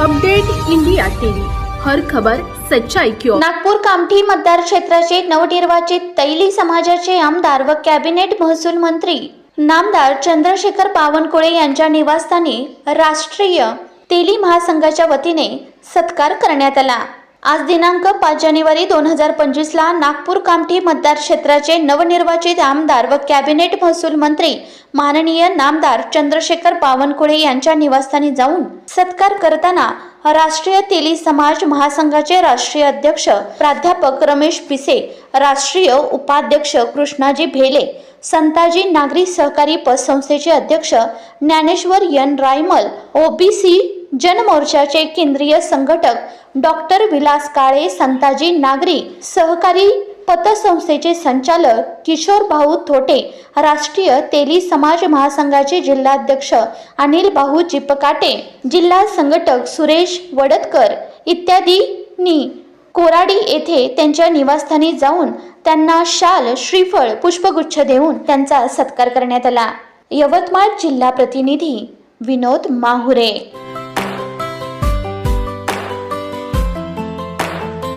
Update India TV. हर खबर सच्चाई क्यों नागपूर कामठी मतदार क्षेत्राचे नवनिर्वाचित तैली समाजाचे आमदार व कॅबिनेट महसूल मंत्री नामदार चंद्रशेखर बावनकुळे यांच्या निवासस्थानी राष्ट्रीय तेली महासंघाच्या वतीने सत्कार करण्यात आला. आज दिनांक पाच जानेवारी दोन हजार पंचवीसला नागपूर कामठी मतदार क्षेत्राचे नवनिर्वाचित आमदार व कॅबिनेट महसूल मंत्री माननीय नामदार चंद्रशेखर बावनकुळे यांच्या निवासस्थानी जाऊन सत्कार करताना राष्ट्रीय तेली समाज महासंघाचे राष्ट्रीय अध्यक्ष प्राध्यापक रमेश पिसे राष्ट्रीय उपाध्यक्ष कृष्णाजी भेले संताजी नागरी सहकारी पतसंस्थेचे अध्यक्ष ज्ञानेश्वर यन रायमल ओबीसी जनमोर्चाचे केंद्रीय संघटक डॉक्टर विलास काळे संताजी नागरी सहकारी पतसंस्थेचे संचालक किशोर भाऊ थोटे राष्ट्रीय तेली समाज महासंघाचे जिल्हाध्यक्ष अनिल भाऊ चिपकाटे जिल्हा संघटक सुरेश वडतकर इत्यादींनी कोराडी येथे त्यांच्या निवासस्थानी जाऊन त्यांना शाल श्रीफळ पुष्पगुच्छ देऊन त्यांचा सत्कार करण्यात आला. यवतमाळ जिल्हा प्रतिनिधी विनोद माहुरे